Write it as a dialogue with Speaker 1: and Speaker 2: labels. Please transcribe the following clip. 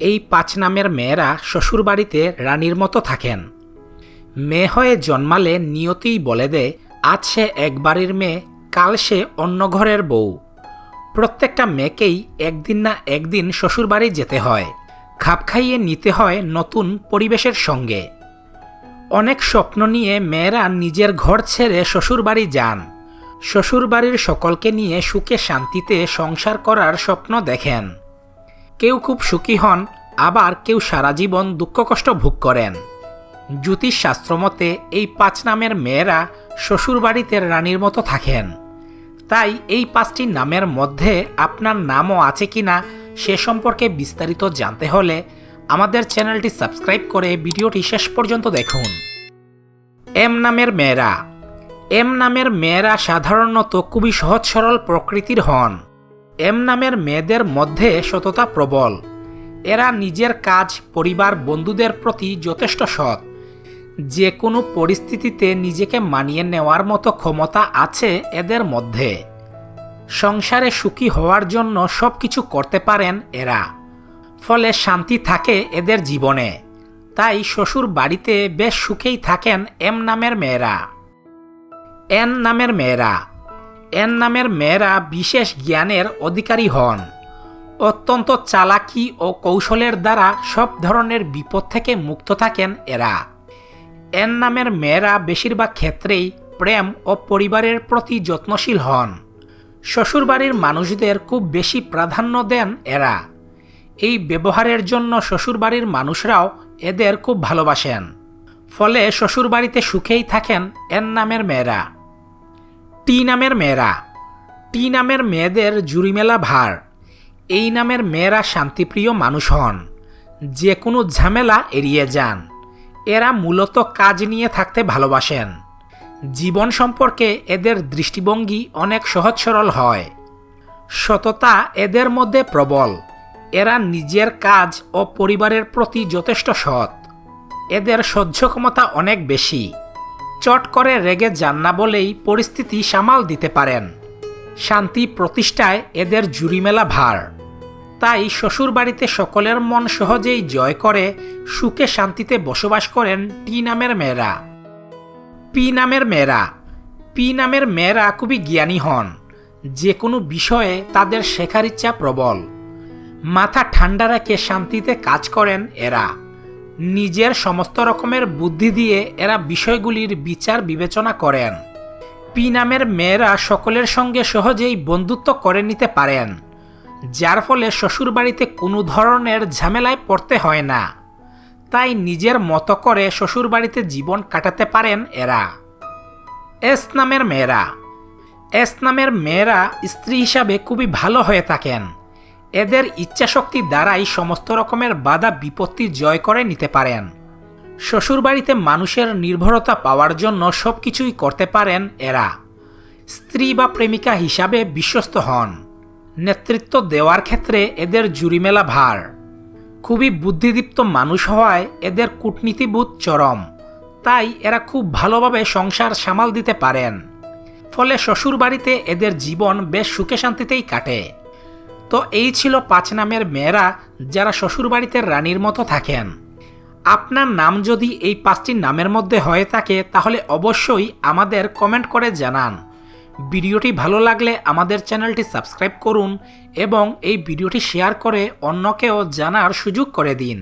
Speaker 1: এই পাঁচ নামের মেয়েরা শ্বশুরবাড়িতে রানীর মতো থাকেন। মেয়ে হয়ে জন্মালে নিয়তিই বলে দেয়, আজ সে এক বাড়ির মেয়ে, কাল সে অন্য ঘরের বউ। প্রত্যেকটা মেয়েকেই একদিন না একদিন শ্বশুরবাড়ি যেতে হয়। খাপ খাইয়ে নিতে হয় নতুন পরিবেশের সঙ্গে। অনেক স্বপ্ন নিয়ে মেয়েরা নিজের ঘর ছেড়ে শ্বশুরবাড়ি যান। শ্বশুরবাড়ির সকলকে নিয়ে সুখে শান্তিতে সংসার করার স্বপ্ন দেখেন। কেউ খুব সুখী হন, আবার কেউ সারা জীবন দুঃখ কষ্ট ভোগ করেন। জ্যোতিষশাস্ত্র মতে, এই পাঁচ নামের মেয়েরা শ্বশুরবাড়িতে রানীর মতো থাকেন। তাই এই পাঁচটি নামের মধ্যে আপনার নামও আছে কি না সে সম্পর্কে বিস্তারিত জানতে হলে আমাদের চ্যানেলটি সাবস্ক্রাইব করে ভিডিওটি শেষ পর্যন্ত দেখুন। এম নামের মেয়েরা। এম নামের মেয়েরা সাধারণত খুবই সহজ সরল প্রকৃতির হন। এম নামের মেয়েদের মধ্যে সততা প্রবল। এরা নিজের কাজ, পরিবার, বন্ধুদের প্রতি যথেষ্ট সৎ। যে কোনো পরিস্থিতিতে নিজেকে মানিয়ে নেওয়ার মতো ক্ষমতা আছে এদের মধ্যে। সংসারে সুখী হওয়ার জন্য সব কিছু করতে পারেন এরা। ফলে শান্তি থাকে এদের জীবনে। তাই শ্বশুর বাড়িতে বেশ সুখেই থাকেন এম নামের মেয়েরা। এন নামের মেয়েরা। এন নামের মেয়েরা বিশেষ জ্ঞানের অধিকারী হন। অত্যন্ত চালাকি ও কৌশলের দ্বারা সব ধরনের বিপদ থেকে মুক্ত থাকেন এরা। এন নামের মেয়েরা বেশিরভাগ ক্ষেত্রেই প্রেম ও পরিবারের প্রতি যত্নশীল হন। শ্বশুরবাড়ির মানুষদের খুব বেশি প্রাধান্য দেন এরা। এই ব্যবহারের জন্য শ্বশুরবাড়ির মানুষরাও এদের খুব ভালোবাসেন। ফলে শ্বশুরবাড়িতে সুখেই থাকেন এন নামের মেয়েরা। টি নামের মেয়েরা। টি নামের মেয়েদের জুরিমেলা ভার। এই নামের মেয়েরা শান্তিপ্রিয় মানুষ হন। যে কোনো ঝামেলা এড়িয়ে যান। এরা মূলত কাজ নিয়ে থাকতে ভালোবাসেন। জীবন সম্পর্কে এদের দৃষ্টিভঙ্গি অনেক সহজ সরল হয়। সততা এদের মধ্যে প্রবল। এরা নিজের কাজ ও পরিবারের প্রতি যথেষ্ট সৎ। এদের সহ্য ক্ষমতা অনেক বেশি। চট করে রেগে যান না বলেই পরিস্থিতি সামাল দিতে পারেন। শান্তি প্রতিষ্ঠায় এদের জুরিমেলা ভার। তাই শ্বশুরবাড়িতে সকলের মন সহজেই জয় করে, সুখে শান্তিতে বসবাস করেন টি নামের মেয়েরা। পি নামের মেয়েরা। পি নামের মেয়েরা খুবই জ্ঞানী হন। যে কোনো বিষয়ে তাদের শেখার ইচ্ছা প্রবল। মাথা ঠান্ডা রেখে শান্তিতে কাজ করেন এরা। নিজের সমস্ত রকমের বুদ্ধি দিয়ে এরা বিষয়গুলির বিচার বিবেচনা করেন। পি নামের মেয়েরা সকলের সঙ্গে সহজেই বন্ধুত্ব করে নিতে পারেন, যার ফলে শ্বশুরবাড়িতে কোনো ধরনের ঝামেলায় পড়তে হয় না। তাই নিজের মতো করে শ্বশুরবাড়িতে জীবন কাটাতে পারেন এরা। এস নামের মেয়েরা। এস নামের মেয়েরা স্ত্রী হিসাবে খুবই ভালো হয়ে থাকেন। এদের ইচ্ছাশক্তি দ্বারাই সমস্ত রকমের বাধা বিপত্তি জয় করে নিতে পারেন। শ্বশুরবাড়িতে মানুষের নির্ভরতা পাওয়ার জন্য সব কিছুই করতে পারেন এরা। স্ত্রী বা প্রেমিকা হিসাবে বিশ্বস্ত হন। নেতৃত্ব দেওয়ার ক্ষেত্রে এদের জুরিমেলা ভার। খুবই বুদ্ধিদীপ্ত মানুষ হওয়ায় এদের কূটনীতিবোধ চরম। তাই এরা খুব ভালোভাবে সংসার সামাল দিতে পারেন। ফলে শ্বশুরবাড়িতে এদের জীবন বেশ সুখে শান্তিতেই কাটে। তো এই ছিল পাঁচ নামের মেয়েরা যারা শ্বশুরবাড়িতে রানীর মতো থাকেন। আপনার নাম যদি এই পাঁচটি নামের মধ্যে হয়ে থাকে, তাহলে অবশ্যই আমাদের কমেন্ট করে জানান। ভিডিওটি ভালো লাগলে আমাদের চ্যানেলটি সাবস্ক্রাইব করুন এবং এই ভিডিওটি শেয়ার করে অন্যকেও জানার সুযোগ করে দিন।